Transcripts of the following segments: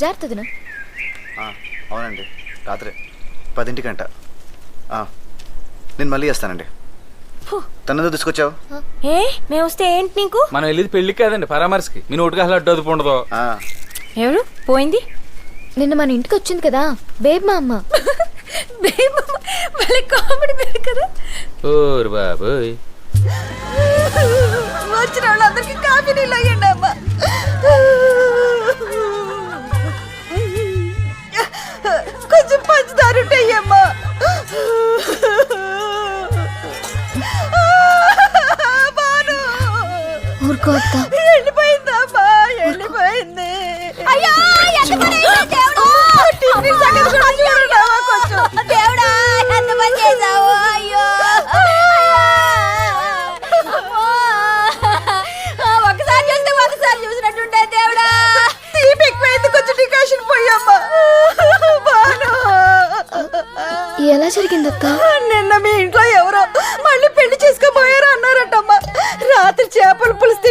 జాగ్రత్త వదినా. ఆ, అవునండి. రాత్రి పదింటికంట ఆ, నేను మళ్ళీ చేస్తానండి. తనతో తీసుకొచ్చావు? ఏ? మేము వస్తే ఏంటి నీకు? మనం వెళ్ళేది పెళ్ళికి కాదండి పరామర్శకి. మీ నోటికి అసలు అడ్డు అదుపు ఉండదు ఆ, ఎవరు? పోయింది? నిన్న మన ఇంటికి వచ్చింది కదా బేబ్ మా అమ్మ. భలే కామెడీ పేరు కదా? ఓరు బాబోయ్. వచ్చిన వాళ్ళందరికీ కాఫీ నీళ్ళు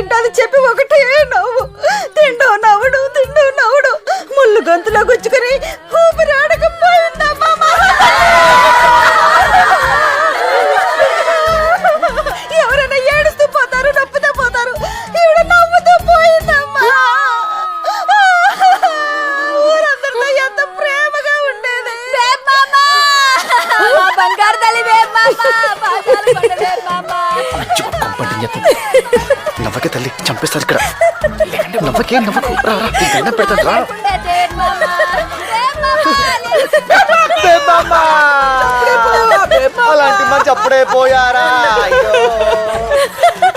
చేపల చెప్పి ఒకటే నవ్వు. తిండో నవ్వుడు తిండో నవ్వుడు. ముళ్ళు గొంతులో గుచ్చుకుని చంపేస్తారు ఇక్కడ. నవ్వకే నవ్వకు. రా, రా, నీకు దండం పెడతాను, రా. అలాంటి మంచి అప్పుడే పోయారా.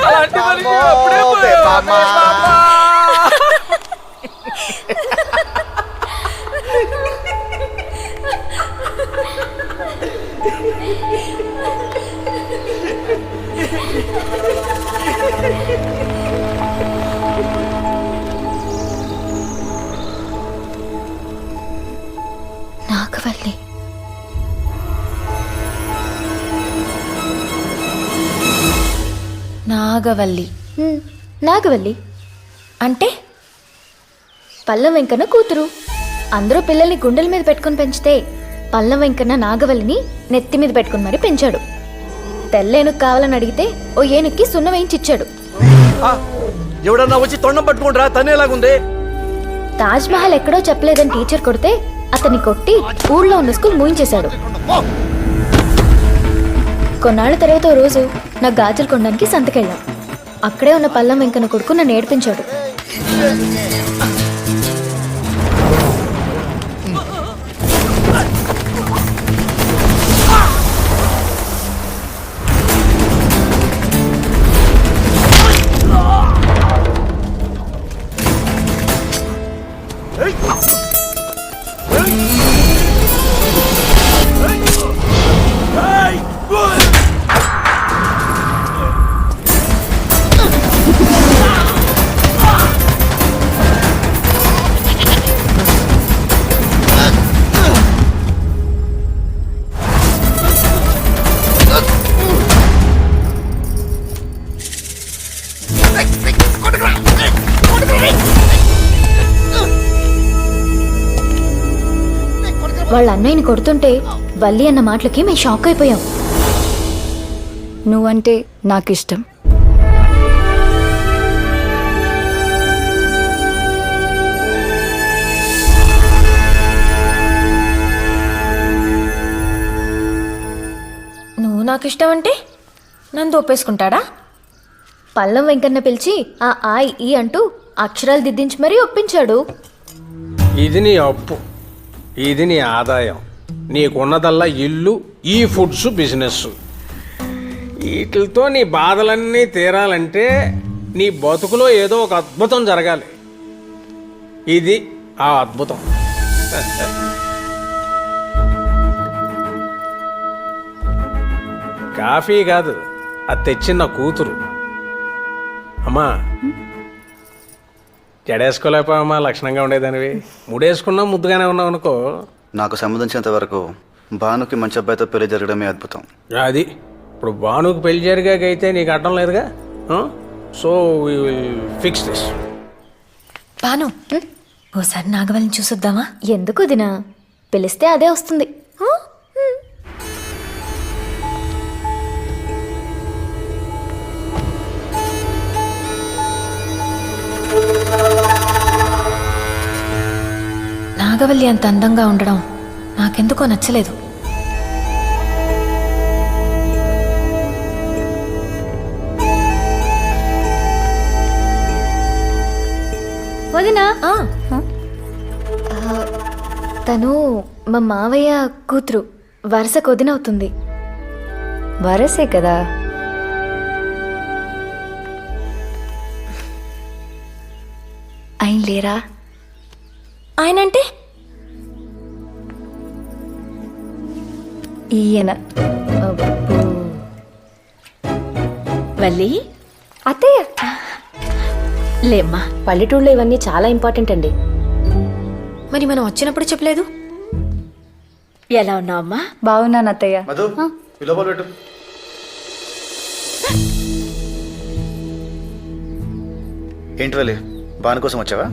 అలాంటి అమ్మో, అప్పుడే పోయావా, నాగవల్లి. హ్మ్, నాగవల్లి? అంటే? పల్లం వెంకన్న కూతురు. అందరూ పిల్లల్ని గుండెల మీద పెట్టుకుని పెంచితే పల్లం వెంకన్న నాగవల్లిని నెత్తి మీద పెట్టుకుని మరి పెంచాడు. తెల్లేనుకు కావాలని అడిగితే ఓ ఏనుక్కి సున్న వేయించిచ్చాడు. ఎవడన్నా వచ్చి తొండం పట్టుకుంటారా? తనేలాగుంది తాజ్ మహల్ ఎక్కడో చెప్పలేదని టీచర్ కొడితే అతన్ని కొట్టి ఊళ్ళో ఉన్న స్కూల్ మూయించేశాడు. కొన్నాళ్ళ తర్వాత ఓ రోజు నా గాజులు కొనడానికి సంతకెళ్ళాం. అక్కడే ఉన్న పల్లం వెంకన్న కొడుకు నన్ను ఏడిపించాడు. వాళ్ళ అన్నయ్యని కొడుతుంటే వల్లి అన్న మాటలకి మేము షాక్ అయిపోయాం. నువ్వంటే నాకు ఇష్టం నువ్వు నాకు ఇష్టం అంటే నన్ను ఒప్పేసుకుంటాడా? పల్లం వెంకన్న పిలిచి ఆ ఆయి ఈ అంటూ అక్షరాలు దిద్దించి మరీ ఒప్పించాడు. ఇది నీ అప్పు. ఇది నీ ఆదాయం. నీకున్నదల్లా ఇల్లు ఈ ఫుడ్స్ బిజినెస్ వీటితో నీ బాధలన్నీ తీరాలంటే నీ బతుకులో ఏదో ఒక అద్భుతం జరగాలి. ఇది ఆ అద్భుతం. కాఫీ కాదు అది తెచ్చిన కూతురు. అమ్మా జడేసుకోలేకపోయామా లక్షణంగా ఉండేదానివి. ముడేసుకున్నా ముద్దుగానే ఉన్నావు అనుకో. నాకు సంబంధించినంత వరకు భానుకి మంచి అబ్బాయితో పెళ్ళి జరగడమే అద్భుతం. అది. ఇప్పుడు భానుకు పెళ్ళి జరిగాకైతే నీకు అడ్డం లేదుగా? సో ఫిక్స్ దిస్ బాను ఓసారి నాగవల్లిని చూసొద్దామా? ఎందుకు దినా పిలిస్తే అదే వస్తుంది. నాగవల్లి అంత అందంగా ఉండడం నాకెందుకో నచ్చలేదు. వదినా? ఆ, తను మా మావయ్య కూతురు. వరుస కొదినవుతుంది వరసే కదా? ఆయన లేరా? ఆయనంటే? ఈయన. వల్లి? అత్తయ్య! లేమ్మా. పల్లెటూళ్ళలో ఇవన్నీ చాలా ఇంపార్టెంట్ అండి. మరి మనం వచ్చినప్పుడు చెప్పలేదు? ఎలా ఉన్నావమ్మా? బాగున్నాను అత్తయ్య. మధు పెట్టు. ఏంటి వెళ్ళి బాను కోసం వచ్చావా?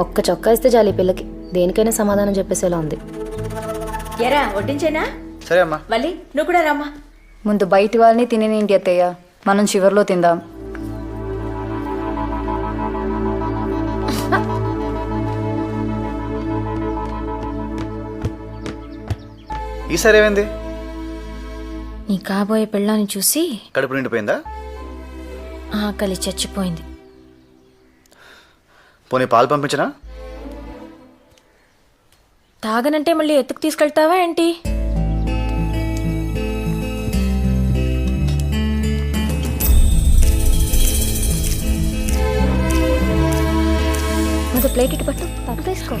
ఒక్క చొక్కా ఇస్తే చాలు ఈ పిల్లకి. దేనికైనా సమాధానం చెప్పేసేలా ఉంది. ఎరా వడ్డించేనా? సరే అమ్మా. వల్లి నువ్వు కూడా రామ్మా. ముందు బయటి వాళ్ళని తినేనేంటి అత్తయ్య? మనం చివర్లో తిందాం. ఈసారి ఏమైంది? నీ కాబోయే పెళ్ళాన్ని చూసి కడుపు నిండిపోయిందా? ఆకలి చచ్చిపోయింది. పోనీ పాలు పంపించనా? తాగనంటే మళ్ళీ ఎత్తుకు తీసుకెళ్తావా ఏంటి? ప్లేట్ ఇటు పట్టు పట్టు వేసుకో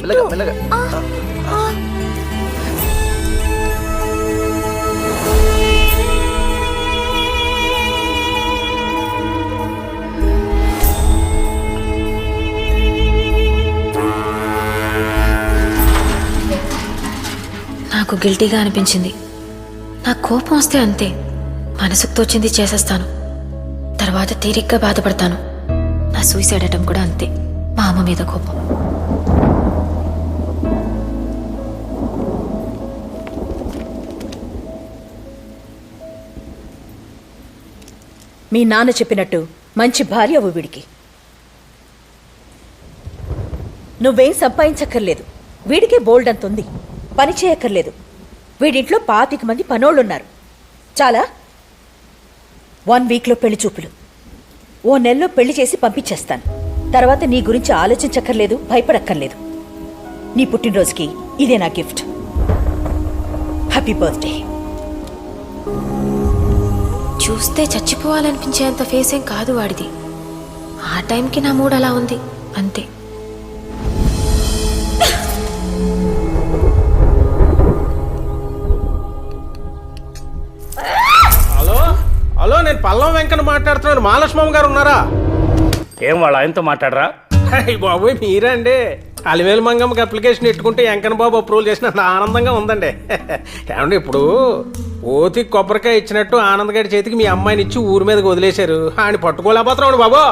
మెల్లగా మెల్లగా. నాకు గిల్టీగా అనిపించింది. నాకు కోపం వస్తే అంతే. మనసుకు తోచింది చేసేస్తాను. తర్వాత తీరిగ్గా బాధపడతాను. నా సూసైడ్ అటం కూడా అంతే. మా అమ్మ మీద కోపం. మీ నాన్న చెప్పినట్టు మంచి భార్య అవ్వు వీడికి. నువ్వేం సంపాదించక్కర్లేదు. వీడికే బోల్డ్ అంత ఉంది పని చేయక్కర్లేదు. వీడింట్లో పాతిక మంది పనోళ్ళున్నారు. చాలా? వన్ వీక్లో పెళ్ళి చూపులు. ఓ నెలలో పెళ్ళి చేసి పంపించేస్తాను. తర్వాత నీ గురించి ఆలోచించక్కర్లేదు భయపడక్కర్లేదు. నీ పుట్టినరోజుకి ఇదే నా గిఫ్ట్. హ్యాపీ బర్త్డే చూస్తే చచ్చిపోవాలనిపించేంత ఫేస్ ఏం కాదు వాడిది. ఆ టైంకి నా మూడ్ అలా ఉంది. అంతే. పల్లం వెంకన్న మాట్లాడుతున్నాను మహాలక్ష్మమ్మ గారు ఉన్నారా? ఏం వాళ్ళ ఆయనతో మాట్లాడరా? అయ్య బాబోయ్ మీరండి. అలివేలు మంగమ్మకి అప్లికేషన్ పెట్టుకుంటే వెంకన్న బాబు అప్రూవల్ చేసినంత ఆనందంగా ఉందండి. ఏమండి ఇప్పుడు? ఓతి కొబ్బరికాయ ఇచ్చినట్టు ఆనంద్ గారి చేతికి మీ అమ్మాయిని ఇచ్చి ఊరి మీదకి వదిలేశారు. ఆయన పట్టుకోలేకపోతున్నాడు బాబు.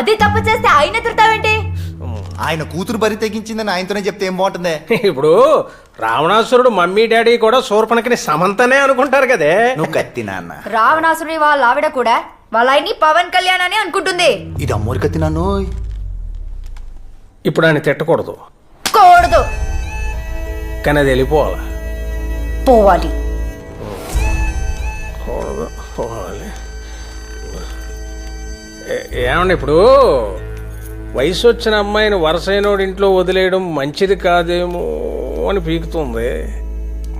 అది తప్పు చేస్తే ఆయన తిడతావేంటి? ఆయన కూతురు బరి తెగించిందని ఆయనతోనే చెప్తే ఏం బాగుంటుంది? ఇప్పుడు రావణాసురుడు మమ్మీ డాడీ కూడా శూర్పణకిని సమంతనే అనుకుంటారు కదే. నువ్వు కత్తి నాన్న. రావణాసురుడి వాళ్ళ ఆవిడ కూడా వాళ్ళ ఆయన్ని పవన్ కళ్యాణ్ అని అనుకుంటుంది. ఇది అమ్మోరి కత్తి నాన్న ఇప్పుడు ఆయన తిట్టకూడదు. కూడదు. కానీ అది వెళ్ళిపోవాలి. పోవాలి. కూడదు పోవాలి. ఏ- ఏమండి ఇప్పుడు? వయసు వచ్చిన అమ్మాయిని వరసైనోడి ఇంట్లో వదిలేయడం మంచిది కాదేమో అని పీకుతుంది.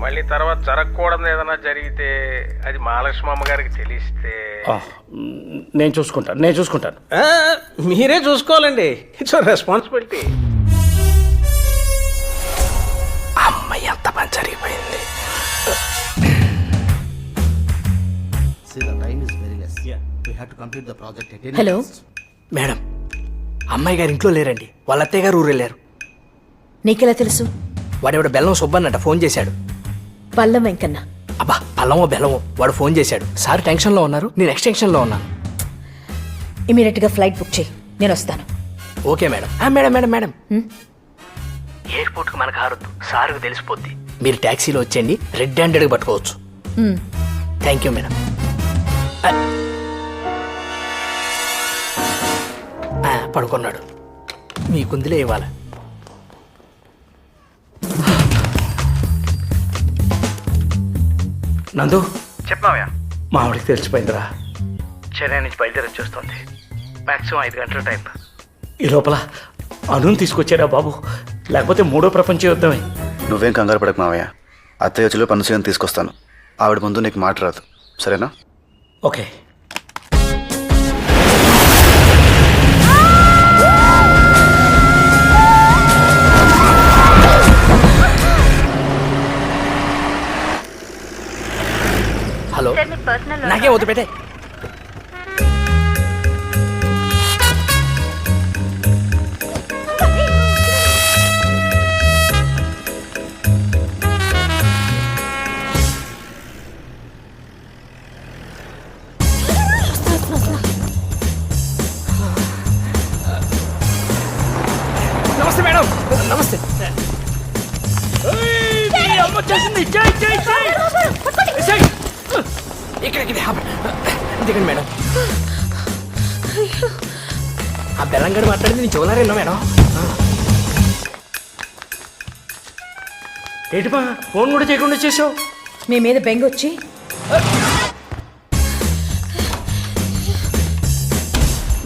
మళ్ళీ తర్వాత జరగకూడదు ఏదైనా జరిగితే అది మహాలక్ష్మి అమ్మగారికి తెలిస్తే. నేను చూసుకుంటాను నేను చూసుకుంటాను. మీరే చూసుకోవాలండి. ఇట్స్ రెస్పాన్సిబిలిటీ అమ్మాయి ఎంత పని జరిగిపోయింది. హలో మేడం అమ్మాయి గారు ఇంట్లో లేరండి. వాళ్ళ అత్తయ్య గారు ఊరు వెళ్ళారు. నీకెలా తెలుసు? వాడెవడ బెల్లం సుబ్బన్నట ఫోన్ చేశాడు. పల్లం వెంకన్న. అబ్బా పల్లమో బెల్లమో వాడు ఫోన్ చేశాడు. సార్ టెన్షన్లో ఉన్నారు. నేను ఎక్స్టెన్షన్లో ఉన్నాను. ఇమీడియట్గా ఫ్లైట్ బుక్ చేయి. నేను వస్తాను. Okay madam. ఆ, మేడం మేడం మేడం. ఎయిర్పోర్ట్కి మనకు హారొద్దు సార్కు తెలిసిపోద్ది. మీరు ట్యాక్సీలో వచ్చేయండి. రెడ్ హ్యాండెడ్గా పట్టుకోవచ్చు. Thank you madam. పడుకున్నాడు. మీకుందిలే ఇవ్వాల నందు చెప్పావయ్యా. మా ఆవిడకి తెలిసిపోయిందిరా. చెన్నై నుంచి బయలుదేరి వచ్చేస్తుంది. మాక్సిమం ఐదు గంటల టైం. ఈ లోపల అనుని తీసుకొచ్చారా బాబు? లేకపోతే మూడో ప్రపంచ యుద్ధమే. నువ్వేం కంగారు పడకు మావయ్య. అత్తయ్య వచ్చిలో పనుసీని తీసుకొస్తాను. ఆవిడ ముందు నీకు మాట రాదు. సరేనా? ఓకే. నాకే వద్దు పెట్టే ఆ బెల్లంగడి మాట్లాడింది నేను చెవులారేనా మేడం? ఏంటిపా? ఫోన్ కూడా చేయకుండా చేసావు మీ మీద బెంగొచ్చి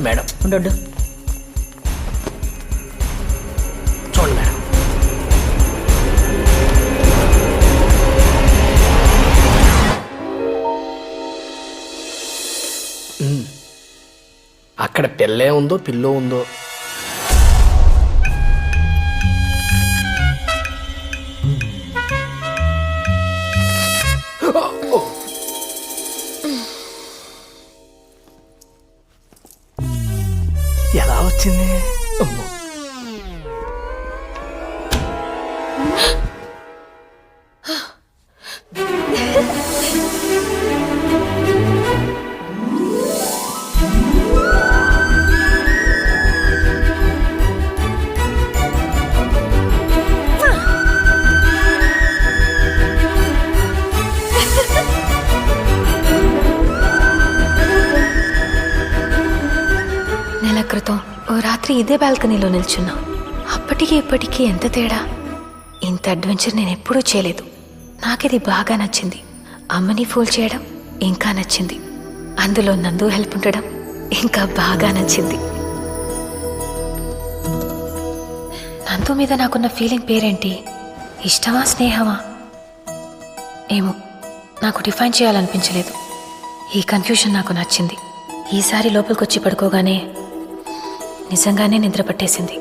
మేడం. ఉండు చూడండి మేడం. అక్కడ పిల్లే ఉందో పిల్లో ఉందో బాల్కనీలో నిల్చున్నా. అప్పటికి ఇప్పటికీ ఎంత తేడా? ఇంత అడ్వెంచర్ నేను ఎప్పుడూ చేయలేదు. నాకిది బాగా నచ్చింది. అమ్మని ఫూల్ చేయడం ఇంకా నచ్చింది. అందులో నందు హెల్ప్ ఉండడం ఇంకా బాగా నచ్చింది. నందు మీద నాకున్న ఫీలింగ్ పేరేంటి? ఇష్టమా స్నేహమా? ఏమో నాకు డిఫైన్ చేయాలనిపించలేదు. ఈ కన్ఫ్యూషన్ నాకు నచ్చింది. ఈసారి లోపలికొచ్చి పడుకోగానే నిజంగానే నిద్ర పట్టేసింది